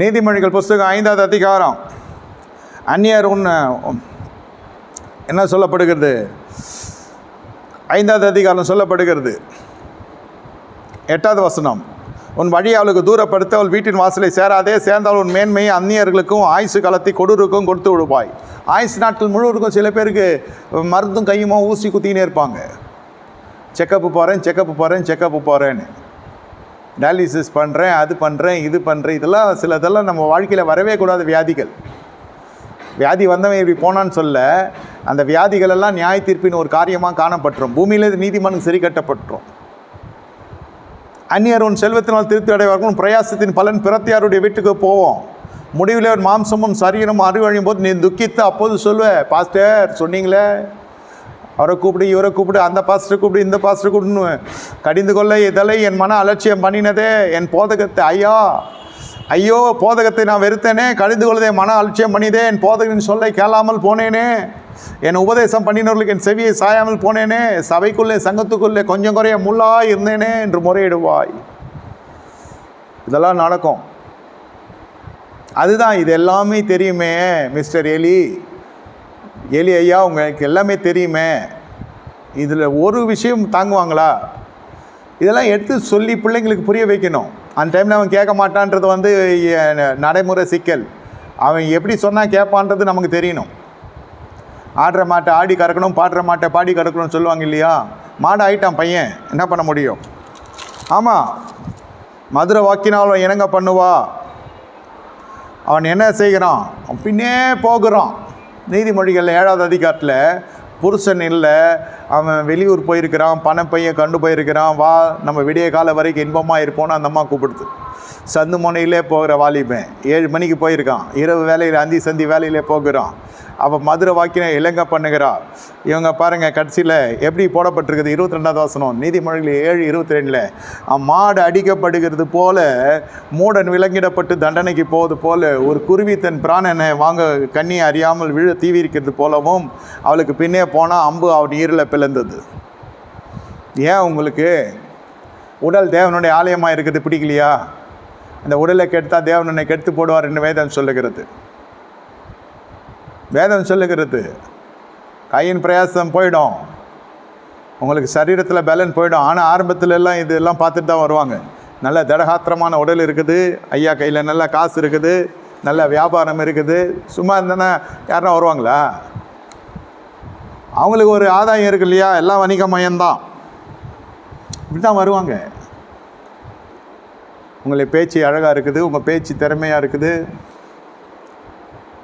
நீதிமொழிகள் புஸ்தகம் ஐந்தாவது அதிகாரம். அந்நியர் ஒன்று என்ன சொல்லப்படுகிறது? ஐந்தாவது அதிகாரம் சொல்லப்படுகிறது. எட்டாவது வசனம். உன் வழி அவளுக்கு தூரப்படுத்த அவள் வீட்டின் வாசலை சேராதே சேர்ந்தால் உன் மேன்மையை அந்நியர்களுக்கும் ஆயுசு காலத்தை கொடூருக்கும் கொடுத்து விடுவாய். ஆயுசு நாட்கள் முழுவதுக்கும் சில பேருக்கு மருந்தும் கையுமா ஊசி குத்தினே இருப்பாங்க. செக்கப்பு போகிறேன் செக்கப்பு போகிறேன் செக்கப்பு போகிறேன்னு டயாலிசிஸ் பண்ணுறேன் அது பண்ணுறேன் இது பண்ணுறேன் இதெல்லாம் சில இதெல்லாம் நம்ம வாழ்க்கையில் வரவே கூடாத வியாதிகள். வியாதி வந்தவன் இப்படி போனான்னு சொல்ல அந்த வியாதிகளெல்லாம் நியாய தீர்ப்பின் ஒரு காரியமாக காணப்பட்டுரும். பூமியிலேருந்து நீதிமன்றம் சரி கட்டப்பட்டுரும். அந்நியர் உன் செல்வத்தினால் திருப்தி அடைவார்கள் பிரயாசத்தின் பலன் பிறத்தியாருடைய வீட்டுக்கு போவோம். முடிவில் மாம்சமும் சரீரமும் அறிவழியும் போது நீ துக்கித்து அப்போது சொல்லுவேன் பாஸ்டர் சொன்னீங்களே? அவரை கூப்பிடு இவரை கூப்பிடு அந்த பாஸ்டர் கூப்பிடு இந்த பாஸ்டர் கூப்பிடுன்னு கடிந்து கொள்ள இதெல்லாம் என் மன அலட்சியம் பண்ணினதே என் போதகத்தை. ஐயா ஐயோ போதகத்தை நான் வெறுத்தேனே கடிந்து கொள்ளதே மன அலட்சியம் பண்ணிதே என் போதகனின் சொல்லை கேளாமல் போனேனே. என் உபதேசம் பண்ணினவர்களுக்கு என் செவியை சாயாமல் போனேனே சபைக்குள்ளே சங்கத்துக்குள்ளே கொஞ்சம் குறைய முள்ளாய் இருந்தேனே என்று முறையிடுவாய். இதெல்லாம் நடக்கும். அதுதான் இது எல்லாமே தெரியுமே மிஸ்டர் எலி. எலி ஐயா உங்களுக்கு எல்லாமே தெரியுமே. இதில் ஒரு விஷயம் தாங்குவாங்களா? இதெல்லாம் எடுத்து சொல்லி பிள்ளைங்களுக்கு புரிய வைக்கணும். அந்த டைமில் அவன் கேட்க மாட்டான்றது வந்து நடைமுறை சிக்கல். அவன் எப்படி சொன்னால் கேட்பான்றது நமக்கு தெரியணும். ஆடுற மாட்டை ஆடி கறக்கணும் பாடுற மாட்டை பாடி கறக்கணும்னு சொல்லுவாங்க இல்லையா? மாடு ஆயிட்டான் பையன். என்ன பண்ண முடியும்? ஆமாம் மதுரை வாக்கினாலும் இணங்க பண்ணுவா. அவன் என்ன செய்கிறான்? பின்னே போகிறான். நீதிமொழிகள் ஏழாவது அதிகாரத்தில் புருஷன் இல்லை அவன் வெளியூர் போயிருக்கிறான் பணப்பையன் கண்டு போயிருக்கிறான் வா நம்ம விடிய கால வரைக்கும் இன்பமாக இருப்போம்னு அந்த அம்மா கூப்பிடுது. சந்து முனையிலே போகிற வாலிபன் ஏழு மணிக்கு போயிருக்கான் இரவு வேலையில் அந்தி சந்தி வேலையிலே போகிறான். அவள் மதுரை வாக்கினை இலங்கை பண்ணுகிறா. இவங்க பாருங்கள் கடைசியில் எப்படி போடப்பட்டிருக்குது? இருபத்தி ரெண்டாவது வாசனம். நீதிமொழிகள் ஏழு இருபத்தி ரெண்டில் மாடு அடிக்கப்படுகிறது போல மூடன் விலங்கிடப்பட்டு தண்டனைக்கு போவது போல ஒரு குருவி தன் பிராணனை வாங்க கண்ணியை அறியாமல் விழ தீவிரிக்கிறது போலவும் அவளுக்கு பின்னே போனால் அம்பு அவன் நீரில் பிளந்தது. ஏன் உங்களுக்கு? உடல் தேவனுடைய ஆலயமாக இருக்குது பிடிக்கலையா? அந்த உடலை கெடுத்தால் தேவன் என்னை கெடுத்து போடுவார் என்று வேதம் சொல்லுகிறது. வேதம் சொல்லுகிறது கையின் பிரயாசம் போயிடும். உங்களுக்கு சரீரத்தில் பேலன்ஸ் போயிடும். ஆனால் ஆரம்பத்தில் எல்லாம் இதெல்லாம் பார்த்துட்டு தான் வருவாங்க. நல்ல திடகாத்திரமான உடல் இருக்குது. ஐயா கையில் நல்ல காசு இருக்குது. நல்ல வியாபாரம் இருக்குது. சும்மா இருந்தேன்னா யாருன்னா வருவாங்களா? அவங்களுக்கு ஒரு ஆதாயம் இருக்கு இல்லையா? எல்லாம் வணிக மயம்தான். இப்படி தான் வருவாங்க. உங்களை பேச்சு அழகாக இருக்குது. உங்கள் பேச்சு திறமையாக இருக்குது.